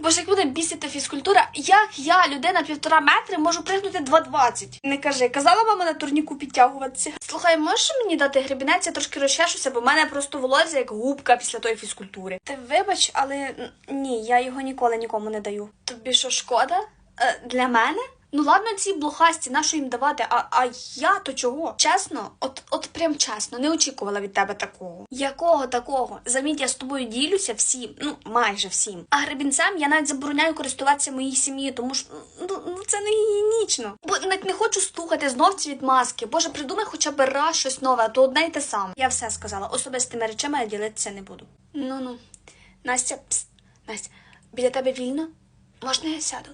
Боже, як буде бісити фізкультура, як я, людина півтора метри, можу пригнути 2,20? Не кажи, казала мама на турніку підтягуватися. Слухай, можеш мені дати гребінець, я трошки розчешуся, бо в мене просто волосся як губка після тої фізкультури. Ти вибач, але ні, я його ніколи нікому не даю. Тобі що, шкода? Е, для мене? Ну ладно, ці блохасті, на що їм давати, а, а я то чого? Чесно, от, от прям чесно, не очікувала від тебе такого. Якого такого? Заміть, я з тобою ділюся всім, ну майже всім. А гребінцем я навіть забороняю користуватися моїй сім'ї, тому що ну, ну це не гігієнічно. Бо навіть не хочу слухати знов ці відмазки. Боже, придумай хоча б раз щось нове, а то одне й те саме. Я все сказала. Особистими речами я ділитися не буду. Ну ну. Настя, пс, Настя, біля тебе вільно? Можна я сяду?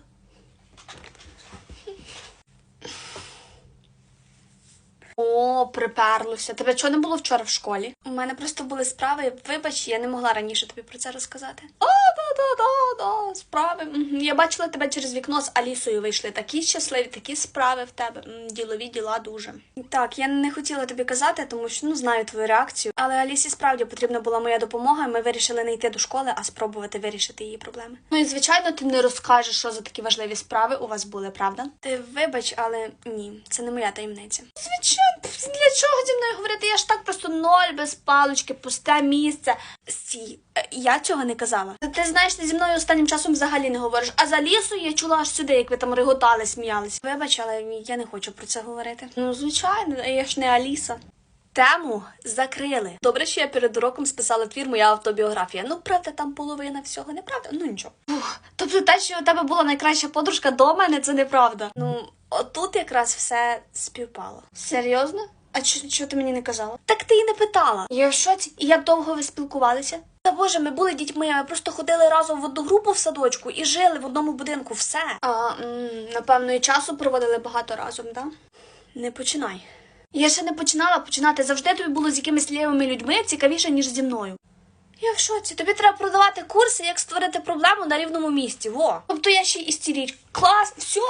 О, приперлося. Тебе чого не було вчора в школі? У мене просто були справи. Вибач, я не могла раніше тобі про це розказати. О, да, да, да, да, справи. Я бачила тебе через вікно з Алісою вийшли. Такі щасливі, такі справи в тебе. Ділові діла дуже. Так, я не хотіла тобі казати, тому що ну знаю твою реакцію. Але Алісі справді потрібна була моя допомога. і Ми вирішили не йти до школи, а спробувати вирішити її проблеми. Ну і звичайно, ти не розкажеш, що за такі важливі справи у вас були, правда? Ти вибач, але ні, це не моя таємниця. Звичайно, для чого зі мною говорити? Я ж так просто ноль без палочки, пусте місце. Сі, е, я цього не казала. Ти знаєш, ти зі мною останнім часом взагалі не говориш. А за лісою я чула аж сюди, як ви там реготали, сміялись. Вибач, але я не хочу про це говорити. Ну, звичайно, я ж не Аліса. Тему закрили. Добре, що я перед уроком списала твір моя автобіографія. Ну, правда, там половина всього неправда. Ну нічого. Ух, тобто те, що у тебе була найкраща подружка до мене, це неправда. Ну, отут якраз все співпало. Серйозно? А чого ти мені не казала? Так ти і не питала. Я в шоці, і як довго ви спілкувалися? Та боже, ми були дітьми, ми просто ходили разом в одну групу в садочку і жили в одному будинку. Все. А, напевно, і часу проводили багато разом, да? Не починай. Я ще не починала починати. Завжди тобі було з якимись лівими людьми цікавіше, ніж зі мною. Я в шоці. Тобі треба продавати курси, як створити проблему на рівному місці. Во. Тобто я ще істеріть. Клас, все,